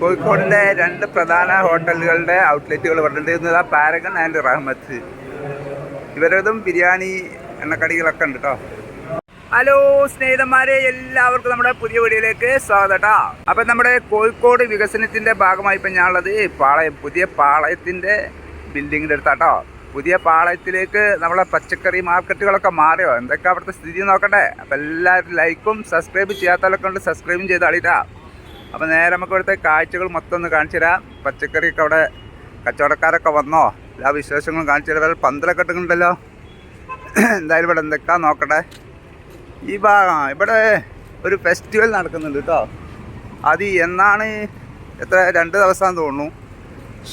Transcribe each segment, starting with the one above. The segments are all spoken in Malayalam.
കോഴിക്കോടിന്റെ രണ്ട് പ്രധാന ഹോട്ടലുകളുടെ ഔട്ട്ലെറ്റുകൾ പറഞ്ഞിട്ടുണ്ട് പാരഗൺ ആൻഡ് റഹ്മത്ത്. ഇവരതും ബിരിയാണി എണ്ണക്കടികളൊക്കെ ഉണ്ട് ഹലോ സ്നേഹിതന്മാരെ എല്ലാവർക്കും നമ്മുടെ പുതിയ വീഡിയോയിലേക്ക് സ്വാഗതം അപ്പം നമ്മുടെ കോഴിക്കോട് വികസനത്തിന്റെ ഭാഗമായി ഇപ്പം ഞാനുള്ളത് പാളയം പുതിയ പാളയത്തിന്റെ ബിൽഡിങ്ങിന്റെ അടുത്താട്ടോ പുതിയ പാളയത്തിലേക്ക് നമ്മളെ പച്ചക്കറി മാർക്കറ്റുകളൊക്കെ മാറിയോ? എന്തൊക്കെ അവിടുത്തെ സ്ഥിതി നോക്കട്ടെ. അപ്പം എല്ലാവരും ലൈക്കും സബ്സ്ക്രൈബ് ചെയ്യാത്തവരൊക്കെ ഉണ്ട് സബ്സ്ക്രൈബും ചെയ്ത് അപ്പം നേരെ നമുക്ക് ഇവിടുത്തെ കാഴ്ചകൾ മൊത്തം ഒന്ന് കാണിച്ചു തരാം. പച്ചക്കറിയൊക്കെ അവിടെ കച്ചവടക്കാരൊക്കെ വന്നോ? എല്ലാ വിശേഷങ്ങളും കാണിച്ചു തരാം. പന്തലൊക്കെ ഇട്ടിട്ടുണ്ടല്ലോ. എന്തായാലും ഇവിടെ എന്തൊക്കെയാ നോക്കട്ടെ. ഈ ഭാഗം ഇവിടെ ഒരു ഫെസ്റ്റിവൽ നടക്കുന്നുണ്ട് കേട്ടോ അത് എന്നാണ്? എത്ര? രണ്ട് ദിവസം തോന്നുന്നു.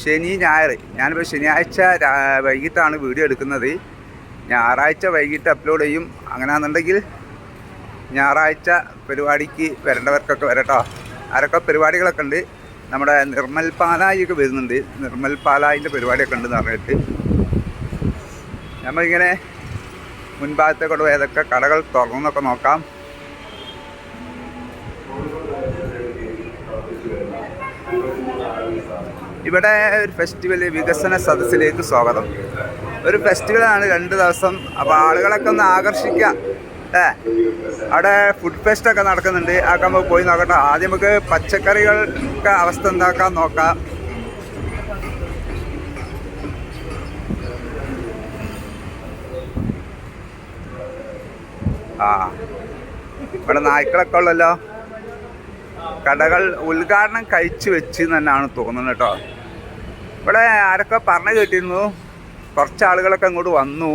ശനി ഞായർ. ഞാനിപ്പോൾ ശനിയാഴ്ച വൈകിട്ടാണ് വീഡിയോ എടുക്കുന്നത്. ഞായറാഴ്ച വൈകിട്ട് അപ്ലോഡ് ചെയ്യും. അങ്ങനെയാണെന്നുണ്ടെങ്കിൽ ഞായറാഴ്ച പരിപാടിക്ക് വരേണ്ടവർക്കൊക്കെ വരട്ടോ ആരൊക്കെ പരിപാടികളൊക്കെ ഉണ്ട്? നമ്മുടെ നിർമ്മൽ പാലായിയൊക്കെ വരുന്നുണ്ട്. നിർമ്മൽ പാലായിന്റെ പരിപാടിയൊക്കെ ഉണ്ടെന്ന് പറഞ്ഞിട്ട്. നമ്മളിങ്ങനെ മുൻഭാഗത്തെ കൊണ്ട് ഏതൊക്കെ കടകൾ തുറന്നൊക്കെ നോക്കാം. ഇവിടെ ഒരു ഫെസ്റ്റിവൽ വികസന സദസ്സിലേക്ക് സ്വാഗതം. ഒരു ഫെസ്റ്റിവലാണ് രണ്ട് ദിവസം. അപ്പോൾ ആളുകളൊക്കെ ഒന്ന് ആകർഷിക്കാം ഏ അവിടെ ഫുഡ് ഫെസ്റ്റ് ഒക്കെ നടക്കുന്നുണ്ട്. ആ പോയി നോക്കട്ടെ. ആദ്യം നമുക്ക് പച്ചക്കറികൾക്ക് അവസ്ഥ എന്താക്കാൻ നോക്കാം. ആ ഇവിടെ നായ്ക്കളൊക്കെ ഉള്ളല്ലോ. കടകൾ ഉദ്ഘാടനം കഴിച്ചു വെച്ച് തന്നെയാണ് തോന്നുന്നത് കേട്ടോ. ഇവിടെ ആരൊക്കെ പറഞ്ഞു കേട്ടിരുന്നു? കുറച്ച് ആളുകളൊക്കെ അങ്ങോട്ട് വന്നു.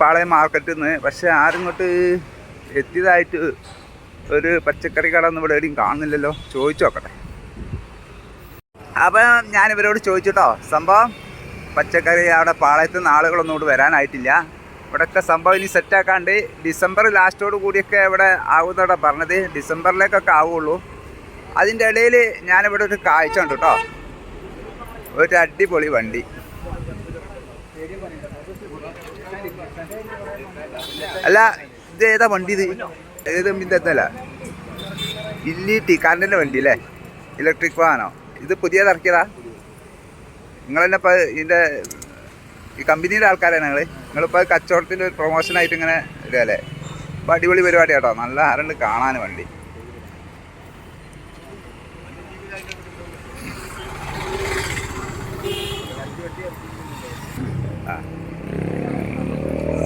പാളയം മാർക്കറ്റിൽ നിന്ന് പക്ഷെ ആരും ഇങ്ങോട്ട് എത്തിയതായിട്ട് ഒരു പച്ചക്കറി കട ഒന്നും ഇവിടെ എവിടെയും കാണുന്നില്ലല്ലോ. ചോദിച്ചു നോക്കട്ടെ. ഞാൻ ഇവരോട് ചോദിച്ചിട്ടോ സംഭവം പച്ചക്കറി അവിടെ പാളയത്ത് നിന്ന് ആളുകളൊന്നും ഇവിടെ വരാനായിട്ടില്ല. ഇവിടെയൊക്കെ സംഭവം ഇനി സെറ്റാക്കാണ്ട് ഡിസംബർ ലാസ്റ്റോട് കൂടിയൊക്കെ ഇവിടെ ആകുന്നവിടെ പറഞ്ഞത്. ഡിസംബറിലേക്കൊക്കെ ആവുള്ളൂ. അതിന്റെ ഇടയിൽ ഞാനിവിടെ ഒരു കാഴ്ച ഉണ്ട് കേട്ടോ ഒരു അടിപൊളി വണ്ടി. അല്ല ഇത് ഏതാ വണ്ടി ഇത്? ഏത് എത്തല്ല ടി കറണ്ടിന്റെ വണ്ടി അല്ലേ? ഇലക്ട്രിക് വാഹനോ? ഇത് പുതിയത് ഇറക്കിയതാ? നിങ്ങൾ തന്നെ ഇപ്പോൾ ഇതിന്റെ ഈ കമ്പനിയുടെ ആൾക്കാരാണ് ഞങ്ങൾ നിങ്ങളിപ്പോൾ കച്ചവടത്തിന്റെ ഒരു പ്രൊമോഷനായിട്ട് ഇങ്ങനെ ഇതല്ലേ അപ്പോൾ അടിപൊളി പരിപാടി കേട്ടോ നല്ല ആരുണ്ട് കാണാൻ വണ്ടി.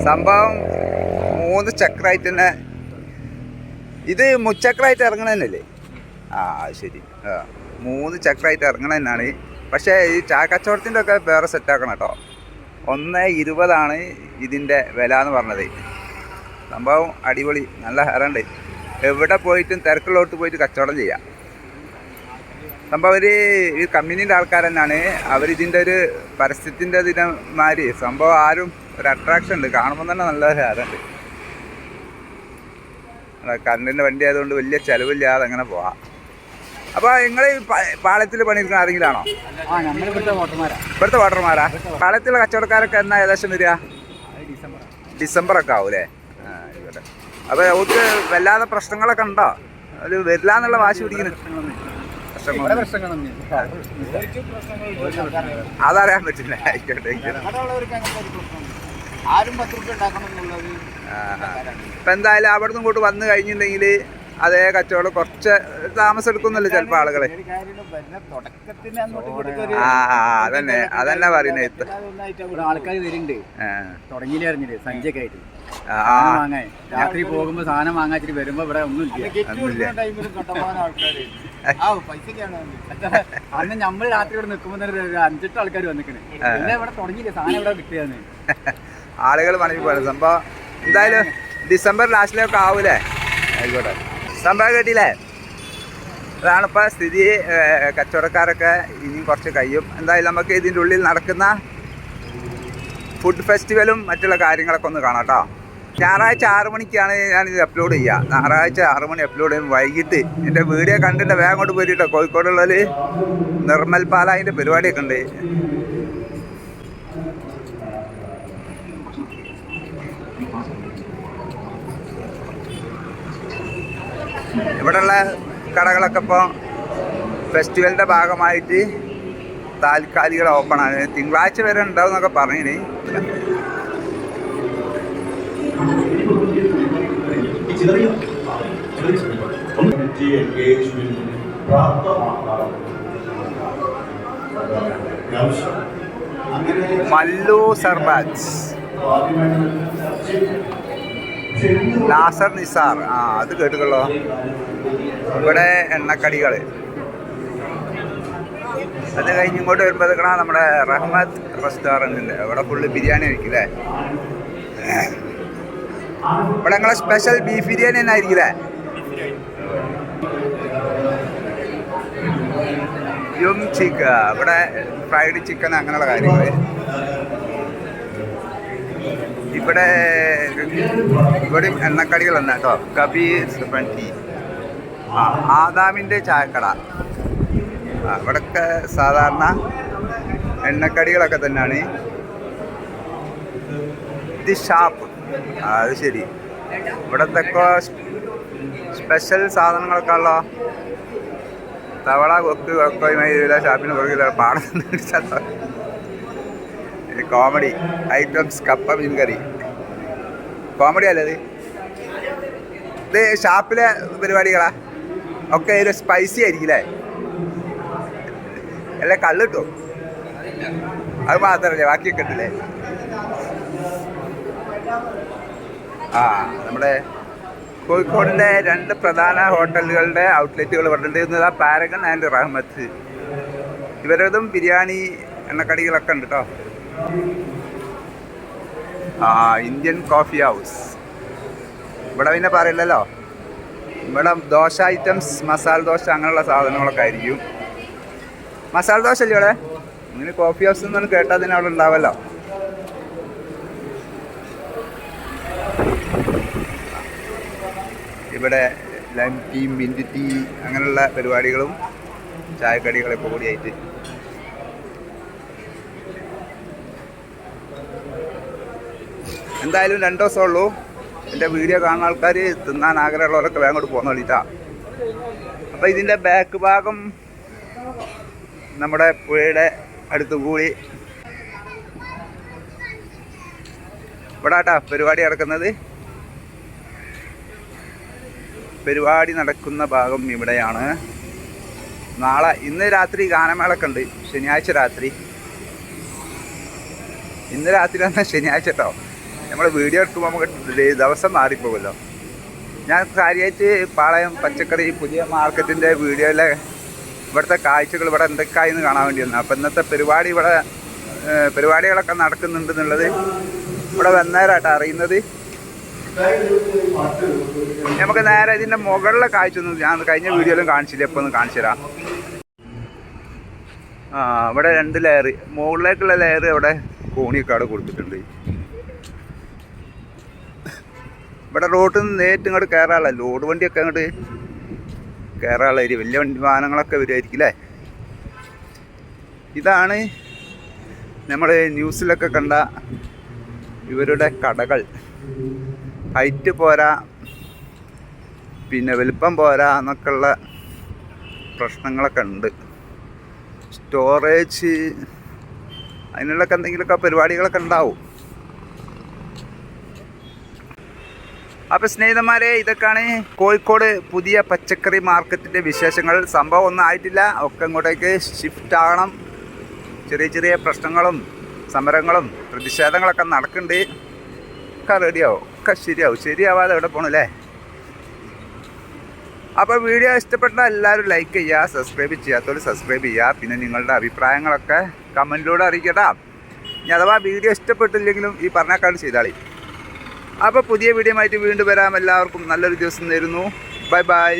സംഭവം മൂന്ന് ചക്രമായിട്ട് തന്നെ. ഇത് മുച്ചക്രമായിട്ട് ഇറങ്ങണതന്നല്ലേ ആ ശരി. ആ മൂന്ന് ചക്രമായിട്ട് ഇറങ്ങണ തന്നെയാണ്. പക്ഷേ ഈ ചാക്കച്ചവടത്തിന്റെ ഒക്കെ വേറെ സെറ്റാക്കണം കേട്ടോ. ഒന്ന് ഇരുപതാണ് ഇതിന്റെ വില എന്ന് പറഞ്ഞത്. സംഭവം അടിപൊളി. നല്ല ഹരണ്ട് എവിടെ പോയിട്ടും തിരക്കുള്ളോട്ട് പോയിട്ട് കച്ചവടം ചെയ്യാം. സംഭവം ഒരു ഈ കമ്പനീന്റെ ആൾക്കാർ തന്നെയാണ്. അവരിതിന്റെ ഒരു പരസ്യത്തിന്റെ ഇതിനമാതിരി സംഭവം ആരും ഒരു അട്രാക്ഷൻ ഉണ്ട്. കാണുമ്പോൾ തന്നെ നല്ല ഹരണ്ട് കറണ്ടിന്റെ വണ്ടി ആയതുകൊണ്ട് വലിയ ചിലവില്ലാതെ അങ്ങനെ പോവാം. അപ്പോൾ നിങ്ങൾ പാളയത്തിൽ പണിയെടുക്കുന്ന ആരെങ്കിലാണോ? ഇവിടുത്തെ വോട്ടർമാരാ പാളയത്തിലെ കച്ചവടക്കാരൊക്കെ എന്നാ ഏകദേശം വരിക? ഡിസംബർ. ഡിസംബർ ഒക്കെ ആവൂലേ ആ ആയിക്കോട്ടെ. അപ്പോൾ അവർക്ക് വല്ലാതെ പ്രശ്നങ്ങളൊക്കെ ഉണ്ടോ? അത് വരില്ല എന്നുള്ള വാശി പിടിക്കുന്നു. പ്രശ്നങ്ങളൊന്നും അതറിയാൻ പറ്റില്ല. ആയിക്കോട്ടെ ആരും പത്ത് റുപ്യ ഉണ്ടാക്കണം എന്നുള്ളത്. ഇപ്പം എന്തായാലും അവിടെ നിന്ന് ഇങ്ങോട്ട് വന്നു കഴിഞ്ഞിട്ടുണ്ടെങ്കിൽ അതേ കച്ചവടം കുറച്ച് താമസം എടുക്കുന്നില്ല ചിലപ്പോ ആളുകളെ. ഒരു കാര്യം വരുന്ന തുടക്കത്തിന് അങ്ങോട്ട് ഇങ്ങോട്ടൊക്കെ ഒരു ആ അതന്നെ അതന്നെ പറയുന്നത് ആൾക്കാർ വരുന്നുണ്ട്. തുടങ്ങിയില്ല അറിഞ്ഞില്ലേ? ആയിട്ട്. രാത്രി പോകുമ്പോ സാധനം വാങ്ങാച്ചിട്ട് വരുമ്പോ ഇവിടെ ഒന്നുമില്ല. ഒന്നുമില്ല. അന്ന് നമ്മൾ രാത്രി ഇവിടെ നിൽക്കുമ്പോ തന്നെ ഒരു അഞ്ചെട്ട് ആൾക്കാർ വന്നിക്കണ്. പിന്നെ ഇവിടെ തുടങ്ങിയില്ല? സാധനം ഇവിടെ കിട്ടിയാന്ന് ആളുകൾ പണിക്ക് പോലെ സംഭവം എന്തായാലും ഡിസംബർ ലാസ്റ്റിലൊക്കെ ആവൂലേ? ആയിക്കോട്ടെ. സംഭവം കേട്ടില്ലേ അതാണിപ്പോൾ സ്ഥിതി. കച്ചവടക്കാരൊക്കെ ഇനിയും കുറച്ച് കഴിയും. എന്തായാലും നമുക്ക് ഇതിന്റെ ഉള്ളിൽ നടക്കുന്ന ഫുഡ് ഫെസ്റ്റിവലും മറ്റുള്ള കാര്യങ്ങളൊക്കെ ഒന്ന് കാണാം കേട്ടോ. ഞായറാഴ്ച ആറ് മണിക്കാണ് ഞാനിത് അപ്ലോഡ് ചെയ്യുക ഞായറാഴ്ച ആറ് മണി അപ്ലോഡ് ചെയ്യും. വൈകിട്ട് എന്റെ വീഡിയോ കണ്ടിട്ട് വേഗം കൊണ്ട് പോയിട്ടോ. കോഴിക്കോടുള്ളതിൽ നിർമ്മൽ പാലായിന്റെ പരിപാടിയൊക്കെ ഉണ്ട്. ഇവിടെയുള്ള കടകളൊക്കെ ഇപ്പോൾ ഫെസ്റ്റിവലിന്റെ ഭാഗമായിട്ട് താൽക്കാലിക ഓപ്പണാണ് തിങ്കളാഴ്ച വരെ ഉണ്ടാവും എന്നൊക്കെ പറഞ്ഞിന്. മല്ലു സർബാജ് നാസർ നിസാർ. ആ അത് കേട്ടുകൊള്ളോ ഇവിടെ എണ്ണക്കടികൾ. അത് കഴിഞ്ഞ് ഇങ്ങോട്ട് വരുമ്പോഴത്തേക്കണ നമ്മുടെ റഹ്മത്ത് റെസ്റ്റോറന്റിന്റെ. അവിടെ ഫുള്ള് ബിരിയാണി ആയിരിക്കില്ലേ ഇവിടെ നിങ്ങളെ സ്പെഷ്യൽ ബീഫ് ബിരിയാണി തന്നെ ആയിരിക്കില്ലേ യും ചിക്ക ഇവിടെ ഫ്രൈഡ് ചിക്കൻ അങ്ങനെയുള്ള കാര്യങ്ങൾ ഇവിടെ ഇവിടെയും എണ്ണക്കടികൾ തന്നെ കേട്ടോ. കബീർ ട്വന്റി ആ ആദാമിന്റെ ചായക്കട. ഇവിടൊക്കെ സാധാരണ എണ്ണക്കടികളൊക്കെ തന്നെയാണ്. ഇത് ഷാപ്പ്. അത് ശരി. ഇവിടത്തൊക്കെ സ്പെഷ്യൽ സാധനങ്ങളൊക്കെ ഉള്ളോ തവള കൊക്ക് കൊക്കോയുമായി ഷാപ്പിന് പുറകിൽ പാടം കോമഡി ഐറ്റംസ് കപ്പ മീൻ കറി. കോമഡി അല്ലേ ഇത്? ഷാപ്പിലെ പരിപാടികളാ. ഒക്കെ ഒരു സ്പൈസി ആയിരിക്കില്ലേ അല്ല? കള്ള് കള്ളിട്ടോ? അത് മാത്രമല്ലേ ബാക്കിയൊക്കെ ഉണ്ടല്ലേ ആ നമ്മുടെ കോഴിക്കോടിന്റെ രണ്ട് പ്രധാന ഹോട്ടലുകളുടെ ഔട്ട്ലെറ്റുകൾ പറഞ്ഞിരുന്നത് ആ പാരഗൺ ആൻഡ് റഹ്മത്ത്. ഇവരതും ബിരിയാണി എണ്ണക്കടികളൊക്കെ ഉണ്ട് കേട്ടോ ആ ഇന്ത്യൻ കോഫി ഹൗസ്. ഇവിടെ പിന്നെ പറയില്ലല്ലോ. ഇവിടെ ദോശ ഐറ്റംസ് മസാല ദോശ അങ്ങനെയുള്ള സാധനങ്ങളൊക്കെ ആയിരിക്കും. മസാല ദോശ അല്ലേ ഇവിടെ? ഇങ്ങനെ കോഫി ഹൗസ് എന്നൊന്നും കേട്ടാൽ തന്നെ അവിടെ ഉണ്ടാവല്ലോ. ഇവിടെ ലൈം ടീ മിന്റ് ടീ അങ്ങനെയുള്ള പരിപാടികളും ചായക്കടികളൊക്കെ കൂടിയായിട്ട്. എന്തായാലും രണ്ട് ദിവസമേ ഉള്ളൂ. എന്റെ വീഡിയോ കാണുന്ന ആൾക്കാർ തിന്നാൻ ആഗ്രഹമുള്ളവരൊക്കെ വേഗം കൊണ്ട് പോകുന്ന വേണ്ടിയിട്ടാണ് അപ്പോൾ ഇതിന്റെ ബാക്ക് ഭാഗം നമ്മുടെ പുഴയുടെ അടുത്ത് കൂടി. ഇവിടെ പരിപാടി നടക്കുന്നത്. പരിപാടി നടക്കുന്ന ഭാഗം ഇവിടെയാണ്. നാളെ ഇന്ന് രാത്രി ഗാനമേളൊക്കെ ഉണ്ട്. ശനിയാഴ്ച രാത്രി. ഇന്ന് രാത്രി എന്നാൽ ശനിയാഴ്ച കേട്ടോ നമ്മൾ വീഡിയോ എടുക്കുമ്പോൾ നമുക്ക് ദിവസം മാറിപ്പോകുമല്ലോ. ഞാൻ കാര്യമായിട്ട് പാളയം പച്ചക്കറി പുതിയ മാർക്കറ്റിന്റെ വീഡിയോയിലെ ഇവിടുത്തെ കാഴ്ചകൾ ഇവിടെ എന്തൊക്കെയായെന്ന് കാണാൻ വേണ്ടി വന്നു. അപ്പോൾ ഇന്നത്തെ പരിപാടി ഇവിടെ പരിപാടികളൊക്കെ നടക്കുന്നുണ്ടെന്നുള്ളത് ഇവിടെ വന്നേരാട്ടോ അറിയുന്നത്. നമുക്ക് നേരെ ഇതിന്റെ മുകളിലെ കാഴ്ച ഒന്നും ഞാൻ കഴിഞ്ഞ വീഡിയോയിലും കാണിച്ചില്ല ഇപ്പൊ ഒന്ന് കാണിച്ചു തരാം. ആ ഇവിടെ രണ്ട് ലെയർ മുകളിലേക്കുള്ള ലെയർ ഇവിടെ കോണിയൊക്കെ കൊടുത്തിട്ടുണ്ട്. ഇവിടെ റോഡിൽ നിന്ന് നേരിട്ട് ഇങ്ങോട്ട് കയറാനുള്ള ലോഡ് വണ്ടിയൊക്കെ അങ്ങോട്ട് കയറാനുള്ള ഏരിയ വലിയ വണ്ടി വാഹനങ്ങളൊക്കെ വരുമായിരിക്കും അല്ലേ? ഇതാണ് നമ്മൾ ന്യൂസിലൊക്കെ കണ്ട ഇവരുടെ കടകൾ. ഹൈറ്റ് പോരാ പിന്നെ വലിപ്പം പോരാ എന്നൊക്കെയുള്ള പ്രശ്നങ്ങളൊക്കെ ഉണ്ട്. സ്റ്റോറേജ് അതിനുള്ളൊക്കെ എന്തെങ്കിലുമൊക്കെ പരിപാടികളൊക്കെ ഉണ്ടാവും. അപ്പോൾ സ്നേഹിതന്മാരെ ഇതൊക്കെയാണ് കോഴിക്കോട് പുതിയ പച്ചക്കറി മാർക്കറ്റിന്റെ വിശേഷങ്ങൾ. സംഭവം ഒന്നും ആയിട്ടില്ല. ഒക്കെ ഇങ്ങോട്ടേക്ക് ഷിഫ്റ്റ് ആകണം. ചെറിയ ചെറിയ പ്രശ്നങ്ങളും സമരങ്ങളും പ്രതിഷേധങ്ങളൊക്കെ നടക്കുന്നുണ്ട്. ഒക്കെ റെഡിയാവും ഒക്കെ ശരിയാവും. ശരിയാവാതെ എവിടെ പോകണല്ലേ അപ്പോൾ വീഡിയോ ഇഷ്ടപ്പെട്ടാൽ എല്ലാവരും ലൈക്ക് ചെയ്യുക സബ്സ്ക്രൈബ് ചെയ്യാത്തവർ സബ്സ്ക്രൈബ് ചെയ്യുക. പിന്നെ നിങ്ങളുടെ അഭിപ്രായങ്ങളൊക്കെ കമന്റിലൂടെ അറിയിക്കട്ടാ. ഇനി അഥവാ വീഡിയോ ഇഷ്ടപ്പെട്ടില്ലെങ്കിലും ഈ പറഞ്ഞേക്കാൾ ചെയ്താളി. അപ്പോൾ പുതിയ വീഡിയോ ആയിട്ട് വീണ്ടും വരാം. എല്ലാവർക്കും നല്ലൊരു ദിവസം തരുന്നു ബൈ ബൈ